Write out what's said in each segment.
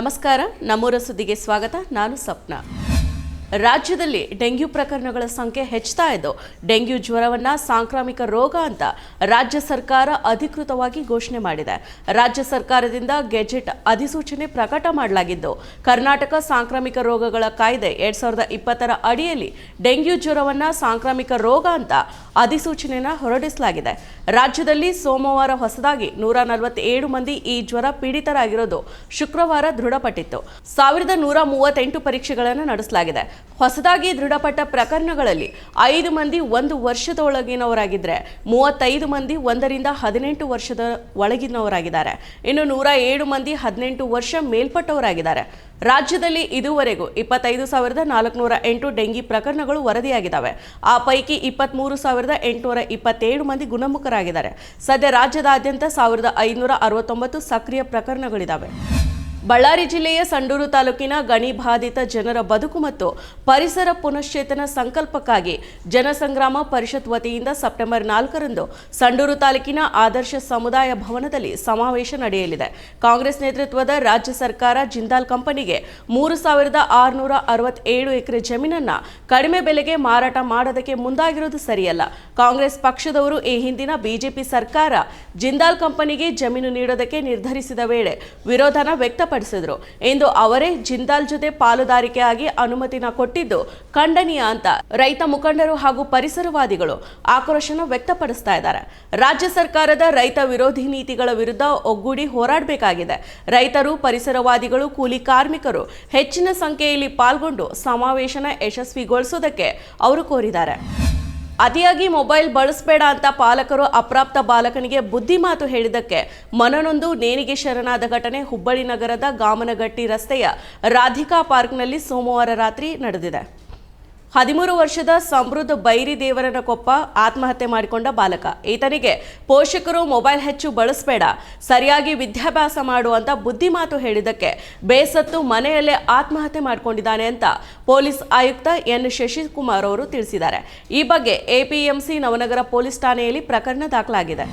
ನಮಸ್ಕಾರ. ನಮ್ಮೂರ ಸುದ್ದಿಗೆ ಸ್ವಾಗತ. ನಾನು ಸಪ್ನ. ರಾಜ್ಯದಲ್ಲಿ ಡೆಂಗ್ಯೂ ಪ್ರಕರಣಗಳ ಸಂಖ್ಯೆ ಹೆಚ್ಚುತ್ತಾ ಇದ್ದು ಡೆಂಗ್ಯೂ ಜ್ವರವನ್ನ ಸಾಂಕ್ರಾಮಿಕ ರೋಗ ಅಂತ ರಾಜ್ಯ ಸರ್ಕಾರ ಅಧಿಕೃತವಾಗಿ ಘೋಷಣೆ ಮಾಡಿದೆ. ರಾಜ್ಯ ಸರ್ಕಾರದಿಂದ ಗೆಜೆಟ್ ಅಧಿಸೂಚನೆ ಪ್ರಕಟ ಮಾಡಲಾಗಿದ್ದು, ಕರ್ನಾಟಕ ಸಾಂಕ್ರಾಮಿಕ ರೋಗಗಳ ಕಾಯ್ದೆ ಎರಡ್ ಸಾವಿರದ ಇಪ್ಪತ್ತರ ಅಡಿಯಲ್ಲಿ ಡೆಂಗ್ಯೂ ಜ್ವರವನ್ನ ಸಾಂಕ್ರಾಮಿಕ ರೋಗ ಅಂತ ಅಧಿಸೂಚನೆಯನ್ನ ಹೊರಡಿಸಲಾಗಿದೆ. ರಾಜ್ಯದಲ್ಲಿ ಸೋಮವಾರ ಹೊಸದಾಗಿ ನೂರ ನಲವತ್ತೇಳು ಮಂದಿ ಈ ಜ್ವರ ಪೀಡಿತರಾಗಿರೋದು ಶುಕ್ರವಾರ ದೃಢಪಟ್ಟಿತ್ತು. ಸಾವಿರದ ನೂರ ಮೂವತ್ತೆಂಟು ಪರೀಕ್ಷೆಗಳನ್ನು ನಡೆಸಲಾಗಿದೆ. ಹೊಸದಾಗಿ ದೃಢಪಟ್ಟ ಪ್ರಕರಣಗಳಲ್ಲಿ ಐದು ಮಂದಿ ಒಂದು ವರ್ಷದ ಒಳಗಿನವರಾಗಿದ್ದರೆ ಮೂವತ್ತೈದು ಮಂದಿ ಒಂದರಿಂದ ಹದಿನೆಂಟು ವರ್ಷದ ಒಳಗಿನವರಾಗಿದ್ದಾರೆ. ಇನ್ನು ನೂರ ಏಳು ಮಂದಿ ಹದಿನೆಂಟು ವರ್ಷ ಮೇಲ್ಪಟ್ಟವರಾಗಿದ್ದಾರೆ. ರಾಜ್ಯದಲ್ಲಿ ಇದುವರೆಗೂ ಇಪ್ಪತ್ತೈದು ಸಾವಿರದ ನಾಲ್ಕುನೂರ ಎಂಟು ಡೆಂಗಿ ಪ್ರಕರಣಗಳು ವರದಿಯಾಗಿದ್ದಾವೆ. ಆ ಪೈಕಿ ಇಪ್ಪತ್ತ್ಮೂರು ಸಾವಿರದ ಎಂಟುನೂರ ಇಪ್ಪತ್ತೇಳು ಮಂದಿ ಗುಣಮುಖರಾಗಿದ್ದಾರೆ. ಸದ್ಯ ರಾಜ್ಯದಾದ್ಯಂತ ಸಾವಿರದ ಐನೂರ ಅರವತ್ತೊಂಬತ್ತು ಸಕ್ರಿಯ ಪ್ರಕರಣಗಳಿದ್ದಾವೆ ಬಳ್ಳಾರಿ ಜಿಲ್ಲೆಯ ಸಂಡೂರು ತಾಲೂಕಿನ ಗಣಿ ಬಾಧಿತ ಜನರ ಬದುಕು ಮತ್ತು ಪರಿಸರ ಪುನಶ್ಚೇತನ ಸಂಕಲ್ಪಕ್ಕಾಗಿ ಜನಸಂಗ್ರಾಮ ಪರಿಷತ್ ವತಿಯಿಂದ ಸೆಪ್ಟೆಂಬರ್ ನಾಲ್ಕರಂದು ಸಂಡೂರು ತಾಲೂಕಿನ ಆದರ್ಶ ಸಮುದಾಯ ಭವನದಲ್ಲಿ ಸಮಾವೇಶ ನಡೆಯಲಿದೆ. ಕಾಂಗ್ರೆಸ್ ನೇತೃತ್ವದ ರಾಜ್ಯ ಸರ್ಕಾರ ಜಿಂದಾಲ್ ಕಂಪನಿಗೆ ಮೂರು ಸಾವಿರದ ಆರುನೂರ ಅರವತ್ತೇಳು ಎಕರೆ ಜಮೀನನ್ನು ಕಡಿಮೆ ಬೆಲೆಗೆ ಮಾರಾಟ ಮಾಡೋದಕ್ಕೆ ಮುಂದಾಗಿರೋದು ಸರಿಯಲ್ಲ. ಕಾಂಗ್ರೆಸ್ ಪಕ್ಷದವರು ಈ ಹಿಂದಿನ ಬಿಜೆಪಿ ಸರ್ಕಾರ ಜಿಂದಾಲ್ ಕಂಪನಿಗೆ ಜಮೀನು ನೀಡೋದಕ್ಕೆ ನಿರ್ಧರಿಸಿದ ವೇಳೆ ವಿರೋಧನ ವ್ಯಕ್ತಪಡಿಸಿದ್ರು ಎಂದು ಅವರೇ ಜಿಂದಾಲ್ ಜೊತೆ ಪಾಲುದಾರಿಕೆಯಾಗಿ ಅನುಮತಿನ ಕೊಟ್ಟಿದ್ದು ಖಂಡನೀಯ ಅಂತ. ರೈತ ಮುಖಂಡರು ಹಾಗೂ ಪರಿಸರವಾದಿಗಳು ಆಕ್ರೋಶನ ವ್ಯಕ್ತಪಡಿಸ್ತಾ ಇದ್ದಾರೆ. ರಾಜ್ಯ ಸರ್ಕಾರದ ರೈತ ವಿರೋಧಿ ನೀತಿಗಳ ವಿರುದ್ಧ ಒಗ್ಗೂಡಿ ಹೋರಾಡಬೇಕಾಗಿದೆ. ರೈತರು, ಪರಿಸರವಾದಿಗಳು, ಕೂಲಿ ಕಾರ್ಮಿಕರು ಹೆಚ್ಚಿನ ಸಂಖ್ಯೆಯಲ್ಲಿ ಪಾಲ್ಗೊಂಡು ಸಮಾವೇಶನ ಯಶಸ್ವಿಗೊಳಿಸುವುದಕ್ಕೆ ಅವರು ಕೋರಿದ್ದಾರೆ. ಅತಿಯಾಗಿ ಮೊಬೈಲ್ ಬಳಸಬೇಡ ಅಂತ ಪಾಲಕರು ಅಪ್ರಾಪ್ತ ಬಾಲಕನಿಗೆ ಬುದ್ಧಿ ಮಾತು ಹೇಳಿದ್ದಕ್ಕೆ ಮನನೊಂದು ನೇಣಿಗೆ ಶರಣಾದ ಘಟನೆ ಹುಬ್ಬಳ್ಳಿ ನಗರದ ಗಾಮನಗಟ್ಟಿ ರಸ್ತೆಯ ರಾಧಿಕಾ ಪಾರ್ಕ್ನಲ್ಲಿ ಸೋಮವಾರ ರಾತ್ರಿ ನಡೆದಿದೆ. ಹದಿಮೂರು ವರ್ಷದ ಸಮೃದ್ಧ ಬೈರಿ ದೇವರನ ಕೊಪ್ಪ ಆತ್ಮಹತ್ಯೆ ಮಾಡಿಕೊಂಡ ಬಾಲಕ. ಈತನಿಗೆ ಪೋಷಕರು ಮೊಬೈಲ್ ಹೆಚ್ಚು ಬಳಸಬೇಡ, ಸರಿಯಾಗಿ ವಿದ್ಯಾಭ್ಯಾಸ ಮಾಡು ಅಂತ ಬುದ್ಧಿ ಮಾತು ಹೇಳಿದ್ದಕ್ಕೆ ಬೇಸತ್ತು ಮನೆಯಲ್ಲೇ ಆತ್ಮಹತ್ಯೆ ಮಾಡಿಕೊಂಡಿದ್ದಾನೆ ಅಂತ ಪೊಲೀಸ್ ಆಯುಕ್ತ ಎನ್. ಶಶಿಕುಮಾರ್ ಅವರು ತಿಳಿಸಿದ್ದಾರೆ. ಈ ಬಗ್ಗೆ ಎಪಿಎಂಸಿ ನವನಗರ ಪೊಲೀಸ್ ಠಾಣೆಯಲ್ಲಿ ಪ್ರಕರಣ ದಾಖಲಾಗಿದೆ.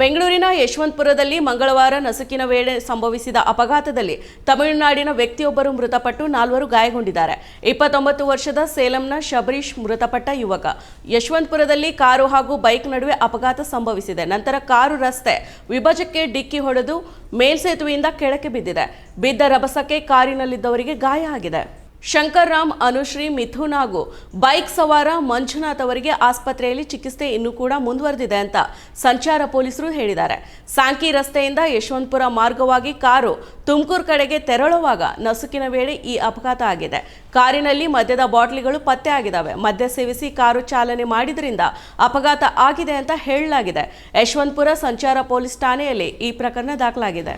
ಬೆಂಗಳೂರಿನ ಯಶವಂತಪುರದಲ್ಲಿ ಮಂಗಳವಾರ ನಸುಕಿನ ವೇಳೆ ಸಂಭವಿಸಿದ ಅಪಘಾತದಲ್ಲಿ ತಮಿಳುನಾಡಿನ ವ್ಯಕ್ತಿಯೊಬ್ಬರು ಮೃತಪಟ್ಟು ನಾಲ್ವರು ಗಾಯಗೊಂಡಿದ್ದಾರೆ. ಇಪ್ಪತ್ತೊಂಬತ್ತು ವರ್ಷದ ಸೇಲಂನ ಶಬರೀಶ್ ಮೃತಪಟ್ಟ ಯುವಕ. ಯಶವಂತಪುರದಲ್ಲಿ ಕಾರು ಹಾಗೂ ಬೈಕ್ ನಡುವೆ ಅಪಘಾತ ಸಂಭವಿಸಿದೆ. ನಂತರ ಕಾರು ರಸ್ತೆ ವಿಭಜಕ್ಕೆ ಡಿಕ್ಕಿ ಹೊಡೆದು ಮೇಲ್ಸೇತುವೆಯಿಂದ ಕೆಳಕ್ಕೆ ಬಿದ್ದಿದೆ. ಬಿದ್ದ ರಭಸಕ್ಕೆ ಕಾರಿನಲ್ಲಿದ್ದವರಿಗೆ ಗಾಯ ಆಗಿದೆ. ಶಂಕರ್ ರಾಮ್ ಅನುಶ್ರೀ, ಮಿಥುನ್ ಹಾಗೂ ಬೈಕ್ ಸವಾರ ಮಂಜುನಾಥ್ ಅವರಿಗೆ ಆಸ್ಪತ್ರೆಯಲ್ಲಿ ಚಿಕಿತ್ಸೆ ಇನ್ನೂ ಕೂಡ ಮುಂದುವರೆದಿದೆ ಅಂತ ಸಂಚಾರ ಪೊಲೀಸರು ಹೇಳಿದ್ದಾರೆ. ಸಾಂಕಿ ರಸ್ತೆಯಿಂದ ಯಶವಂತಪುರ ಮಾರ್ಗವಾಗಿ ಕಾರು ತುಮಕೂರು ಕಡೆಗೆ ತೆರಳುವಾಗ ನಸುಕಿನ ವೇಳೆ ಈ ಅಪಘಾತ ಆಗಿದೆ. ಕಾರಿನಲ್ಲಿ ಮದ್ಯದ ಬಾಟ್ಲಿಗಳು ಪತ್ತೆ ಆಗಿದ್ದಾವೆ. ಮದ್ಯ ಸೇವಿಸಿ ಕಾರು ಚಾಲನೆ ಮಾಡಿದ್ರಿಂದ ಅಪಘಾತ ಆಗಿದೆ ಅಂತ ಹೇಳಲಾಗಿದೆ. ಯಶವಂತಪುರ ಸಂಚಾರ ಪೊಲೀಸ್ ಠಾಣೆಯಲ್ಲಿ ಈ ಪ್ರಕರಣ ದಾಖಲಾಗಿದೆ.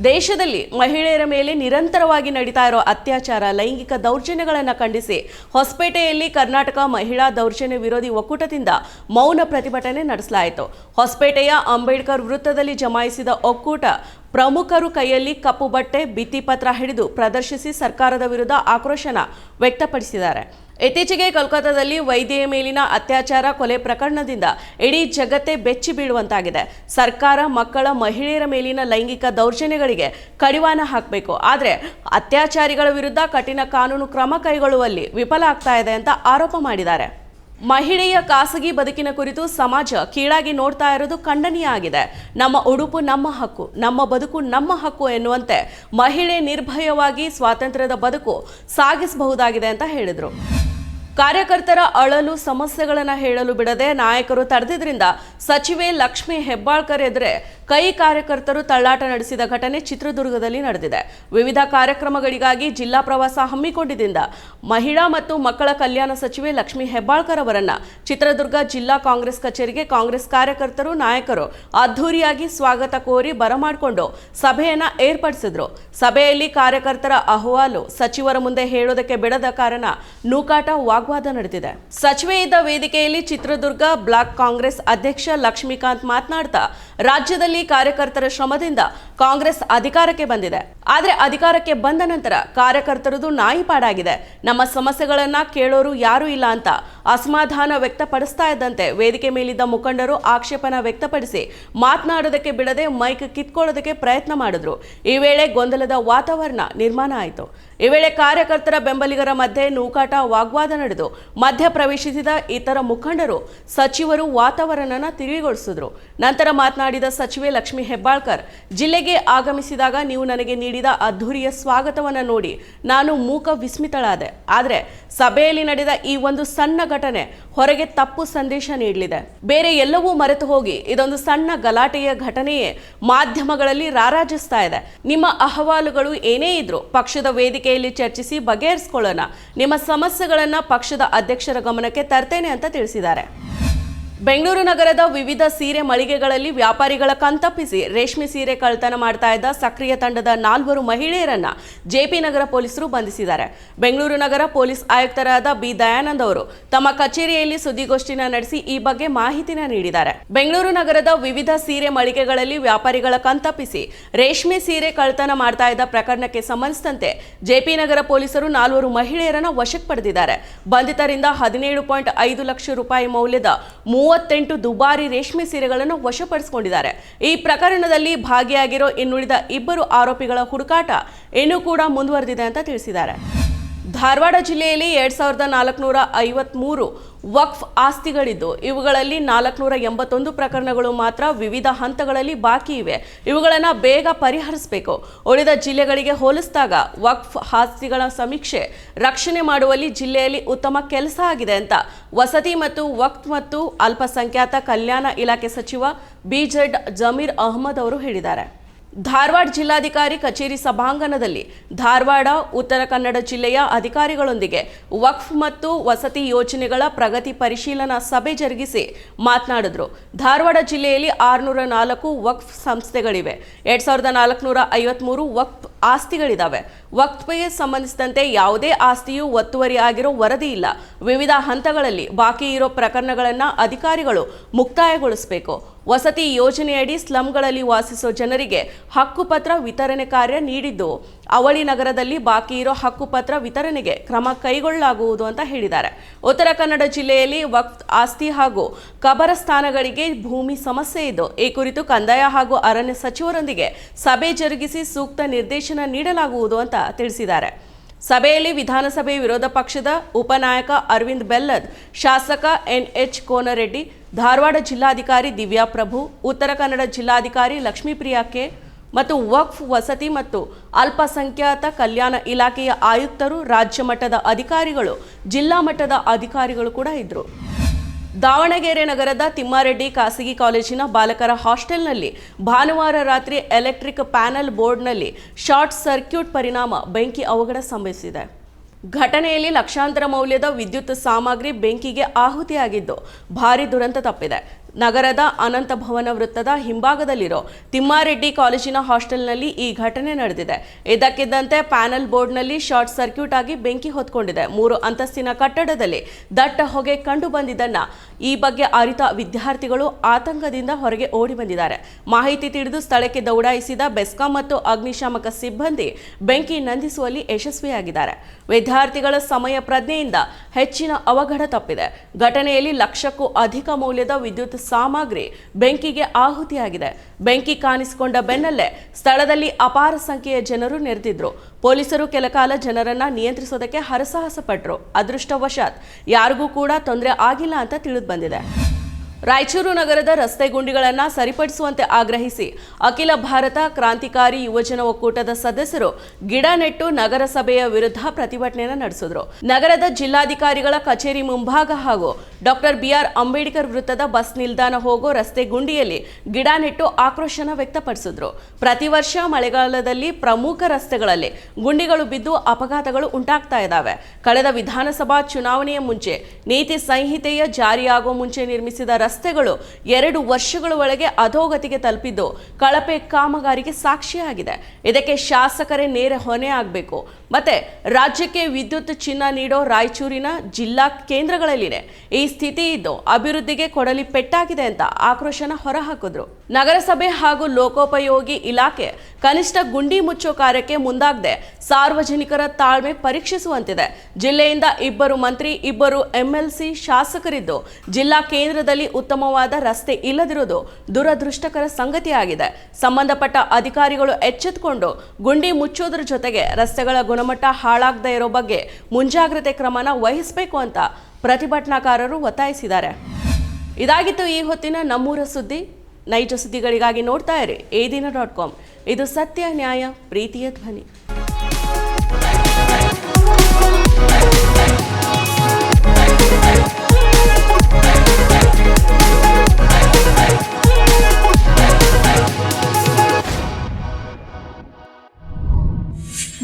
ದೇಶದಲ್ಲಿ ಮಹಿಳೆಯರ ಮೇಲೆ ನಿರಂತರವಾಗಿ ನಡೀತಾ ಇರೋ ಅತ್ಯಾಚಾರ, ಲೈಂಗಿಕ ದೌರ್ಜನ್ಯಗಳನ್ನು ಖಂಡಿಸಿ ಹೊಸಪೇಟೆಯಲ್ಲಿ ಕರ್ನಾಟಕ ಮಹಿಳಾ ದೌರ್ಜನ್ಯ ವಿರೋಧಿ ಒಕ್ಕೂಟದಿಂದ ಮೌನ ಪ್ರತಿಭಟನೆ ನಡೆಸಲಾಯಿತು. ಹೊಸಪೇಟೆಯ ಅಂಬೇಡ್ಕರ್ ವೃತ್ತದಲ್ಲಿ ಜಮಾಯಿಸಿದ ಒಕ್ಕೂಟ ಪ್ರಮುಖರು ಕೈಯಲ್ಲಿ ಕಪ್ಪು ಬಟ್ಟೆ ಭಿತ್ತಿಪತ್ರ ಹಿಡಿದು ಪ್ರದರ್ಶಿಸಿ ಸರ್ಕಾರದ ವಿರುದ್ಧ ಆಕ್ರೋಶನ ವ್ಯಕ್ತಪಡಿಸಿದ್ದಾರೆ. ಇತ್ತೀಚೆಗೆ ಕೋಲ್ಕತ್ತಾದಲ್ಲಿ ವೈದ್ಯೆಯ ಮೇಲಿನ ಅತ್ಯಾಚಾರ ಕೊಲೆ ಪ್ರಕರಣದಿಂದ ಇಡೀ ಜಗತ್ತೇ ಬೆಚ್ಚಿ ಬೀಳುವಂತಾಗಿದೆ. ಸರ್ಕಾರ ಮಕ್ಕಳ, ಮಹಿಳೆಯರ ಮೇಲಿನ ಲೈಂಗಿಕ ದೌರ್ಜನ್ಯಗಳಿಗೆ ಕಡಿವಾಣ ಹಾಕಬೇಕು. ಆದರೆ ಅತ್ಯಾಚಾರಿಗಳ ವಿರುದ್ಧ ಕಠಿಣ ಕಾನೂನು ಕ್ರಮ ಕೈಗೊಳ್ಳುವಲ್ಲಿ ವಿಫಲ ಆಗ್ತಾ ಇದೆ ಅಂತ ಆರೋಪ ಮಾಡಿದ್ದಾರೆ. ಮಹಿಳೆಯ ಖಾಸಗಿ ಬದುಕಿನ ಕುರಿತು ಸಮಾಜ ಕೀಳಾಗಿ ನೋಡ್ತಾ ಇರೋದು ಖಂಡನೀಯ ಆಗಿದೆ. ನಮ್ಮ ಉಡುಪು ನಮ್ಮ ಹಕ್ಕು, ನಮ್ಮ ಬದುಕು ನಮ್ಮ ಹಕ್ಕು ಎನ್ನುವಂತೆ ಮಹಿಳೆ ನಿರ್ಭಯವಾಗಿ ಸ್ವಾತಂತ್ರ್ಯದ ಬದುಕು ಸಾಗಿಸಬಹುದಾಗಿದೆ ಅಂತ ಹೇಳಿದರು. ಕಾರ್ಯಕರ್ತರ ಅಳಲು ಸಮಸ್ಯೆಗಳನ್ನು ಹೇಳಲು ಬಿಡದೆ ನಾಯಕರು ತಡೆದಿದ್ದರಿಂದ ಸಚಿವೆ ಲಕ್ಷ್ಮಿ ಹೆಬ್ಬಾಳ್ಕರ್ ಎದುರೇ ಕೈ ಕಾರ್ಯಕರ್ತರು ತಳ್ಳಾಟ ನಡೆಸಿದ ಘಟನೆ ಚಿತ್ರದುರ್ಗದಲ್ಲಿ ನಡೆದಿದೆ. ವಿವಿಧ ಕಾರ್ಯಕ್ರಮಗಳಿಗಾಗಿ ಜಿಲ್ಲಾ ಪ್ರವಾಸ ಹಮ್ಮಿಕೊಂಡಿದ್ದಿಂದ ಮಹಿಳಾ ಮತ್ತು ಮಕ್ಕಳ ಕಲ್ಯಾಣ ಸಚಿವೆ ಲಕ್ಷ್ಮಿ ಹೆಬ್ಬಾಳ್ಕರ್ ಅವರನ್ನ ಚಿತ್ರದುರ್ಗ ಜಿಲ್ಲಾ ಕಾಂಗ್ರೆಸ್ ಕಚೇರಿಗೆ ಕಾಂಗ್ರೆಸ್ ಕಾರ್ಯಕರ್ತರು, ನಾಯಕರು ಅದ್ಧೂರಿಯಾಗಿ ಸ್ವಾಗತ ಕೋರಿ ಬರಮಾಡಿಕೊಂಡು ಸಭೆಯನ್ನ ಏರ್ಪಡಿಸಿದ್ರು. ಸಭೆಯಲ್ಲಿ ಕಾರ್ಯಕರ್ತರ ಅಹವಾಲು ಸಚಿವರ ಮುಂದೆ ಹೇಳೋದಕ್ಕೆ ಬಿಡದ ಕಾರಣ ನೂಕಾಟ, ವಾಗ್ವಾದ ನಡೆದಿದೆ. ಸಚಿವೆ ಇದ್ದ ವೇದಿಕೆಯಲ್ಲಿ ಚಿತ್ರದುರ್ಗ ಬ್ಲಾಕ್ ಕಾಂಗ್ರೆಸ್ ಅಧ್ಯಕ್ಷ ಲಕ್ಷ್ಮೀಕಾಂತ್ ಮಾತನಾಡ್ತಾ ರಾಜ್ಯದಲ್ಲಿ ಕಾರ್ಯಕರ್ತರ ಶ್ರಮದಿಂದ ಕಾಂಗ್ರೆಸ್ ಅಧಿಕಾರಕ್ಕೆ ಬಂದಿದೆ. ಆದರೆ ಅಧಿಕಾರಕ್ಕೆ ಬಂದ ನಂತರ ಕಾರ್ಯಕರ್ತರದು ನಾಯಿಪಾಡಾಗಿದೆ. ನಮ್ಮ ಸಮಸ್ಯೆಗಳನ್ನ ಕೇಳೋರು ಯಾರೂ ಇಲ್ಲ ಅಂತ ಅಸಮಾಧಾನ ವ್ಯಕ್ತಪಡಿಸ್ತಾ ಇದ್ದಂತೆ ವೇದಿಕೆ ಮೇಲಿದ್ದ ಮುಖಂಡರು ಆಕ್ಷೇಪನ ವ್ಯಕ್ತಪಡಿಸಿ ಮಾತನಾಡೋದಕ್ಕೆ ಬಿಡದೆ ಮೈಕ್ ಕಿತ್ಕೊಳ್ಳೋದಕ್ಕೆ ಪ್ರಯತ್ನ ಮಾಡಿದ್ರು. ಈ ವೇಳೆ ಗೊಂದಲದ ವಾತಾವರಣ ನಿರ್ಮಾಣ ಆಯಿತು. ಈ ವೇಳೆ ಕಾರ್ಯಕರ್ತರ ಬೆಂಬಲಿಗರ ಮಧ್ಯೆ ನೂಕಾಟ ವಾಗ್ವಾದ ನಡೆದು ಮಧ್ಯ ಪ್ರವೇಶಿಸಿದ ಇತರ ಮುಖಂಡರು, ಸಚಿವರು ವಾತಾವರಣನ ತಿರುಗಿಗೊಳಿಸಿದ್ರು. ನಂತರ ಮಾತನಾಡಿದ ಸಚಿವೆ ಲಕ್ಷ್ಮಿ ಹೆಬ್ಬಾಳ್ಕರ್, ಜಿಲ್ಲೆಗೆ ಆಗಮಿಸಿದಾಗ ನೀವು ನನಗೆ ನೀಡಿದ ಅದ್ಧೂರಿಯ ಸ್ವಾಗತವನ್ನು ನೋಡಿ ನಾನು ಮೂಕ ವಿಸ್ಮಿತಳಾದೆ. ಆದರೆ ಸಭೆಯಲ್ಲಿ ನಡೆದ ಈ ಒಂದು ಸಣ್ಣ ಘಟನೆ ಹೊರಗೆ ತಪ್ಪು ಸಂದೇಶ ನೀಡಲಿದೆ. ಬೇರೆ ಎಲ್ಲವೂ ಮರೆತು ಹೋಗಿ ಇದೊಂದು ಸಣ್ಣ ಗಲಾಟೆಯ ಘಟನೆಯೇ ಮಾಧ್ಯಮಗಳಲ್ಲಿ ರಾರಾಜಿಸ್ತಾ ಇದೆ. ನಿಮ್ಮ ಅಹವಾಲುಗಳು ಏನೇ ಇದ್ರು ಪಕ್ಷದ ವೇದಿಕೆಯಲ್ಲಿ ಚರ್ಚಿಸಿ ಬಗೆಹರಿಸಿಕೊಳ್ಳೋಣ. ನಿಮ್ಮ ಸಮಸ್ಯೆಗಳನ್ನ ಪಕ್ಷದ ಅಧ್ಯಕ್ಷರ ಗಮನಕ್ಕೆ ತರ್ತೇನೆ ಅಂತ ತಿಳಿಸಿದ್ದಾರೆ. ಬೆಂಗಳೂರು ನಗರದ ವಿವಿಧ ಸೀರೆ ಮಳಿಗೆಗಳಲ್ಲಿ ವ್ಯಾಪಾರಿಗಳ ಕಣ್ತಪ್ಪಿಸಿ ರೇಷ್ಮೆ ಸೀರೆ ಕಳ್ತನ ಮಾಡ್ತಾ ಇದ್ದ ಸಕ್ರಿಯ ತಂಡದ ನಾಲ್ವರು ಮಹಿಳೆಯರನ್ನ ಜೆಪಿ ನಗರ ಪೊಲೀಸರು ಬಂಧಿಸಿದ್ದಾರೆ. ಬೆಂಗಳೂರು ನಗರ ಪೊಲೀಸ್ ಆಯುಕ್ತರಾದ ಬಿ ದಯಾನಂದ್ ಅವರು ತಮ್ಮ ಕಚೇರಿಯಲ್ಲಿ ಸುದ್ದಿಗೋಷ್ಠಿನ ನಡೆಸಿ ಈ ಬಗ್ಗೆ ಮಾಹಿತಿನ ನೀಡಿದ್ದಾರೆ. ಬೆಂಗಳೂರು ನಗರದ ವಿವಿಧ ಸೀರೆ ಮಳಿಗೆಗಳಲ್ಲಿ ವ್ಯಾಪಾರಿಗಳ ಕಂತಪ್ಪಿಸಿ ರೇಷ್ಮೆ ಸೀರೆ ಕಳ್ತನ ಮಾಡ್ತಾ ಇದ್ದ ಪ್ರಕರಣಕ್ಕೆ ಸಂಬಂಧಿಸಿದಂತೆ ಜೆಪಿ ನಗರ ಪೊಲೀಸರು ನಾಲ್ವರು ಮಹಿಳೆಯರನ್ನ ವಶಕ್ಕೆ ಪಡೆದಿದ್ದಾರೆ. ಬಂಧಿತರಿಂದ ಹದಿನೇಳು ಪಾಯಿಂಟ್ ಐದು ಲಕ್ಷ ರೂಪಾಯಿ ಮೌಲ್ಯದ ಮೂವತ್ತೆಂಟು ದುಬಾರಿ ರೇಷ್ಮೆ ಸೀರೆಗಳನ್ನು ವಶಪಡಿಸಿಕೊಂಡಿದ್ದಾರೆ. ಈ ಪ್ರಕರಣದಲ್ಲಿ ಭಾಗಿಯಾಗಿರೋ ಇನ್ನುಳಿದ ಇಬ್ಬರು ಆರೋಪಿಗಳ ಹುಡುಕಾಟ ಇನ್ನೂ ಕೂಡ ಮುಂದುವರೆದಿದೆ ಅಂತ ತಿಳಿಸಿದ್ದಾರೆ. ಧಾರವಾಡ ಜಿಲ್ಲೆಯಲ್ಲಿ ಎರಡ್ ಸಾವಿರದ ನಾಲ್ಕುನೂರ ಐವತ್ಮೂರು ವಕ್ಫ್ ಆಸ್ತಿಗಳಿದ್ದು, ಇವುಗಳಲ್ಲಿ ನಾಲ್ಕುನೂರ ಎಂಬತ್ತೊಂದು ಪ್ರಕರಣಗಳು ಮಾತ್ರ ವಿವಿಧ ಹಂತಗಳಲ್ಲಿ ಬಾಕಿ ಇವೆ. ಇವುಗಳನ್ನು ಬೇಗ ಪರಿಹರಿಸಬೇಕು. ಉಳಿದ ಜಿಲ್ಲೆಗಳಿಗೆ ಹೋಲಿಸಿದಾಗ ವಕ್ಫ್ ಆಸ್ತಿಗಳ ಸಮೀಕ್ಷೆ ರಕ್ಷಣೆ ಮಾಡುವಲ್ಲಿ ಜಿಲ್ಲೆಯಲ್ಲಿ ಉತ್ತಮ ಕೆಲಸ ಆಗಿದೆ ಅಂತ ವಸತಿ ಮತ್ತು ವಕ್ಫ್ ಮತ್ತು ಅಲ್ಪಸಂಖ್ಯಾತ ಕಲ್ಯಾಣ ಇಲಾಖೆ ಸಚಿವ ಬಿಜೆಡ್ ಜಮೀರ್ ಅಹಮದ್ ಅವರು ಹೇಳಿದ್ದಾರೆ. ಧಾರವಾಡ ಜಿಲ್ಲಾಧಿಕಾರಿ ಕಚೇರಿ ಸಭಾಂಗಣದಲ್ಲಿ ಧಾರವಾಡ, ಉತ್ತರ ಕನ್ನಡ ಜಿಲ್ಲೆಯ ಅಧಿಕಾರಿಗಳೊಂದಿಗೆ ವಕ್ಫ್ ಮತ್ತು ವಸತಿ ಯೋಜನೆಗಳ ಪ್ರಗತಿ ಪರಿಶೀಲನಾ ಸಭೆ ಜರುಗಿಸಿ ಮಾತನಾಡಿದರು. ಧಾರವಾಡ ಜಿಲ್ಲೆಯಲ್ಲಿ ಆರುನೂರ ನಾಲ್ಕು ವಕ್ಫ್ ಸಂಸ್ಥೆಗಳಿವೆ. ಎರಡ್ ಸಾವಿರದ ನಾಲ್ಕುನೂರ ಐವತ್ಮೂರು ವಕ್ಫ್ ಆಸ್ತಿಗಳಿದ್ದಾವೆ ವಕ್ಫ್ಗೆ ಸಂಬಂಧಿಸಿದಂತೆ ಯಾವುದೇ ಆಸ್ತಿಯು ಒತ್ತುವರಿ ಆಗಿರೋ ವರದಿ ಇಲ್ಲ. ವಿವಿಧ ಹಂತಗಳಲ್ಲಿ ಬಾಕಿ ಇರೋ ಪ್ರಕರಣಗಳನ್ನು ಅಧಿಕಾರಿಗಳು ಮುಕ್ತಾಯಗೊಳಿಸಬೇಕು. ವಸತಿ ಯೋಜನೆಯಡಿ ಸ್ಲಂಗಳಲ್ಲಿ ವಾಸಿಸೋ ಜನರಿಗೆ ಹಕ್ಕುಪತ್ರ ವಿತರಣೆ ಕಾರ್ಯ ನೀಡಿದ್ದು, ಅವಳಿ ನಗರದಲ್ಲಿ ಬಾಕಿ ಇರೋ ಹಕ್ಕುಪತ್ರ ವಿತರಣೆಗೆ ಕ್ರಮ ಕೈಗೊಳ್ಳಲಾಗುವುದು ಅಂತ ಹೇಳಿದ್ದಾರೆ. ಉತ್ತರ ಕನ್ನಡ ಜಿಲ್ಲೆಯಲ್ಲಿ ವಕ್ಫ್ ಆಸ್ತಿ ಹಾಗೂ ಕಬರಸ್ಥಾನಗಳಿಗೆ ಭೂಮಿ ಸಮಸ್ಯೆ ಇದ್ದು ಈ ಕುರಿತು ಕಂದಾಯ ಹಾಗೂ ಅರಣ್ಯ ಸಚಿವರೊಂದಿಗೆ ಸಭೆ ಜರುಗಿಸಿ ಸೂಕ್ತ ನಿರ್ದೇಶನ ನೀಡಲಾಗುವುದು ಅಂತ ತಿಳಿಸಿದ್ದಾರೆ. ಸಭೆಯಲ್ಲಿ ವಿಧಾನಸಭೆ ವಿರೋಧ ಪಕ್ಷದ ಉಪನಾಯಕ ಅರವಿಂದ್ ಬೆಲ್ಲದ್, ಶಾಸಕ ಎನ್ಎಚ್ ಕೋನರೆಡ್ಡಿ ಧಾರವಾಡ ಜಿಲ್ಲಾಧಿಕಾರಿ ದಿವ್ಯಾ ಪ್ರಭು, ಉತ್ತರ ಕನ್ನಡ ಜಿಲ್ಲಾಧಿಕಾರಿ ಲಕ್ಷ್ಮೀಪ್ರಿಯಾ ಕೆ ಮತ್ತು ವಕ್ಫ್ ವಸತಿ ಮತ್ತು ಅಲ್ಪಸಂಖ್ಯಾತ ಕಲ್ಯಾಣ ಇಲಾಖೆಯ ಆಯುಕ್ತರು ರಾಜ್ಯ ಮಟ್ಟದ ಅಧಿಕಾರಿಗಳು, ಜಿಲ್ಲಾ ಮಟ್ಟದ ಅಧಿಕಾರಿಗಳು ಕೂಡ ಇದ್ದರು ದಾವಣಗೆರೆ ನಗರದ ತಿಮ್ಮಾರೆಡ್ಡಿ ಖಾಸಗಿ ಕಾಲೇಜಿನ ಬಾಲಕರ ಹಾಸ್ಟೆಲ್ನಲ್ಲಿ ಭಾನುವಾರ ರಾತ್ರಿ ಎಲೆಕ್ಟ್ರಿಕ್ ಪ್ಯಾನೆಲ್ ಬೋರ್ಡ್ನಲ್ಲಿ ಶಾರ್ಟ್ ಸರ್ಕ್ಯೂಟ್ ಪರಿಣಾಮ ಬೆಂಕಿ ಅವಘಡ ಸಂಭವಿಸಿದೆ. ಘಟನೆಯಲ್ಲಿ ಲಕ್ಷಾಂತರ ಮೌಲ್ಯದ ವಿದ್ಯುತ್ ಸಾಮಗ್ರಿ ಬೆಂಕಿಗೆ ಆಹುತಿಯಾಗಿದ್ದು ಭಾರಿ ದುರಂತ ತಪ್ಪಿದೆ. ನಗರದ ಅನಂತ ಭವನ ವೃತ್ತದ ಹಿಂಭಾಗದಲ್ಲಿರೋ ತಿಮ್ಮಾರೆಡ್ಡಿ ಕಾಲೇಜಿನ ಹಾಸ್ಟೆಲ್ನಲ್ಲಿ ಈ ಘಟನೆ ನಡೆದಿದೆ. ಇದಕ್ಕಿದ್ದಂತೆ ಪ್ಯಾನೆಲ್ ಬೋರ್ಡ್ನಲ್ಲಿ ಶಾರ್ಟ್ ಸರ್ಕ್ಯೂಟ್ ಆಗಿ ಬೆಂಕಿ ಹೊತ್ಕೊಂಡಿದೆ. ಮೂರು ಅಂತಸ್ತಿನ ಕಟ್ಟಡದಲ್ಲಿ ದಟ್ಟ ಹೊಗೆ ಕಂಡು ಬಂದಿದ್ದನ್ನ ಈ ಬಗ್ಗೆ ಅರಿತ ವಿದ್ಯಾರ್ಥಿಗಳು ಆತಂಕದಿಂದ ಹೊರಗೆ ಓಡಿ ಬಂದಿದ್ದಾರೆ. ಮಾಹಿತಿ ತಿಳಿದು ಸ್ಥಳಕ್ಕೆ ದೌಡಾಯಿಸಿದ ಬೆಸ್ಕಾಂ ಮತ್ತು ಅಗ್ನಿಶಾಮಕ ಸಿಬ್ಬಂದಿ ಬೆಂಕಿ ನಂದಿಸುವಲ್ಲಿ ಯಶಸ್ವಿಯಾಗಿದ್ದಾರೆ. ವಿದ್ಯಾರ್ಥಿಗಳ ಸಮಯ ಪ್ರಜ್ಞೆಯಿಂದ ಹೆಚ್ಚಿನ ಅವಘಡ ತಪ್ಪಿದೆ. ಘಟನೆಯಲ್ಲಿ ಲಕ್ಷಕ್ಕೂ ಅಧಿಕ ಮೌಲ್ಯದ ವಿದ್ಯುತ್ ಸಾಮಗ್ರಿ ಬೆಂಕಿಗೆ ಆಹುತಿಯಾಗಿದೆ. ಬೆಂಕಿ ಕಾಣಿಸಿಕೊಂಡ ಬೆನ್ನಲ್ಲೇ ಸ್ಥಳದಲ್ಲಿ ಅಪಾರ ಸಂಖ್ಯೆಯ ಜನರು ನೆರೆದಿದ್ರು. ಪೊಲೀಸರು ಕೆಲಕಾಲ ಜನರನ್ನ ನಿಯಂತ್ರಿಸೋದಕ್ಕೆ ಹರಸಾಹಸ ಪಟ್ಟರು ಅದೃಷ್ಟವಶಾತ್ ಯಾರಿಗೂ ಕೂಡ ತೊಂದರೆ ಆಗಿಲ್ಲ ಅಂತ ತಿಳಿದು ಬಂದಿದೆ. ರಾಯಚೂರು ನಗರದ ರಸ್ತೆ ಗುಂಡಿಗಳನ್ನು ಸರಿಪಡಿಸುವಂತೆ ಆಗ್ರಹಿಸಿ ಅಖಿಲ ಭಾರತ ಕ್ರಾಂತಿಕಾರಿ ಯುವಜನ ಒಕ್ಕೂಟದ ಸದಸ್ಯರು ಗಿಡ ನೆಟ್ಟು ನಗರಸಭೆಯ ವಿರುದ್ಧ ಪ್ರತಿಭಟನೆಯನ್ನು ನಡೆಸಿದರು. ನಗರದ ಜಿಲ್ಲಾಧಿಕಾರಿಗಳ ಕಚೇರಿ ಮುಂಭಾಗ ಹಾಗೂ ಡಾಕ್ಟರ್ ಬಿಆರ್ ಅಂಬೇಡ್ಕರ್ ವೃತ್ತದ ಬಸ್ ನಿಲ್ದಾಣ ಹೋಗೋ ರಸ್ತೆ ಗುಂಡಿಯಲ್ಲಿ ಗಿಡ ನೆಟ್ಟು ಆಕ್ರೋಶನ ವ್ಯಕ್ತಪಡಿಸಿದ್ರು. ಪ್ರತಿ ವರ್ಷ ಮಳೆಗಾಲದಲ್ಲಿ ಪ್ರಮುಖ ರಸ್ತೆಗಳಲ್ಲಿ ಗುಂಡಿಗಳು ಬಿದ್ದು ಅಪಘಾತಗಳು ಉಂಟಾಗ್ತಾ ಇದ್ದಾವೆ ಕಳೆದ ವಿಧಾನಸಭಾ ಚುನಾವಣೆಯ ಮುಂಚೆ ನೀತಿ ಸಂಹಿತೆಯ ಜಾರಿಯಾಗುವ ಮುಂಚೆ ನಿರ್ಮಿಸಿದ ರಸ್ತೆಗಳು ಎರಡು ವರ್ಷಗಳ ಒಳಗೆ ಅಧೋಗತಿಗೆ ತಲುಪಿದ್ದು ಕಳಪೆ ಕಾಮಗಾರಿಗೆ ಸಾಕ್ಷಿಯಾಗಿದೆ. ಇದಕ್ಕೆ ಶಾಸಕರೇ ನೇರ ಹೊಣೆ ಆಗಬೇಕು ಮತ್ತೆ ರಾಜ್ಯಕ್ಕೆ ವಿದ್ಯುತ್ ಚಿನ್ನ ನೀಡೋ ರಾಯಚೂರಿನ ಜಿಲ್ಲಾ ಕೇಂದ್ರಗಳಲ್ಲಿದೆ ಈ ಸ್ಥಿತಿ ಇದ್ದು ಅಭಿವೃದ್ಧಿಗೆ ಕೊಡಲಿ ಪೆಟ್ಟಾಗಿದೆ ಅಂತ ಆಕ್ರೋಶನ ಹೊರಹಾಕಿದ್ರು. ನಗರಸಭೆ ಹಾಗೂ ಲೋಕೋಪಯೋಗಿ ಇಲಾಖೆ ಕನಿಷ್ಠ ಗುಂಡಿ ಮುಚ್ಚೋ ಕಾರ್ಯಕ್ಕೆ ಮುಂದಾಗದೆ ಸಾರ್ವಜನಿಕರ ತಾಳ್ಮೆ ಪರೀಕ್ಷಿಸುವಂತಿದೆ. ಜಿಲ್ಲೆಯಿಂದ ಇಬ್ಬರು ಮಂತ್ರಿ, ಇಬ್ಬರು ಎಂಎಲ್ಸಿ ಶಾಸಕರಿದ್ದು ಜಿಲ್ಲಾ ಕೇಂದ್ರದಲ್ಲಿ ಉತ್ತಮವಾದ ರಸ್ತೆ ಇಲ್ಲದಿರುವುದು ದುರದೃಷ್ಟಕರ ಸಂಗತಿಯಾಗಿದೆ. ಸಂಬಂಧಪಟ್ಟ ಅಧಿಕಾರಿಗಳು ಎಚ್ಚೆತ್ತುಕೊಂಡು ಗುಂಡಿ ಮುಚ್ಚೋದ್ರ ಜೊತೆಗೆ ರಸ್ತೆಗಳ ಗುಣಮಟ್ಟ ಹಾಳಾಗದೇ ಇರೋ ಬಗ್ಗೆ ಮುಂಜಾಗ್ರತೆ ಕ್ರಮನ ವಹಿಸಬೇಕು ಅಂತ ಪ್ರತಿಭಟನಾಕಾರರು ಒತ್ತಾಯಿಸಿದ್ದಾರೆ. ಇದಾಗಿತ್ತು ಈ ಹೊತ್ತಿನ ನಮ್ಮೂರ ಸುದ್ದಿ. ನೈಜ ಸುದ್ದಿಗಳಿಗಾಗಿ ನೋಡ್ತಾ ಇರಿ. ಏದಿನ ದಿನ ಡಾಟ್ ಕಾಮ್. ಇದು ಸತ್ಯ ನ್ಯಾಯ, ಪ್ರೀತಿಯ ಧ್ವನಿ.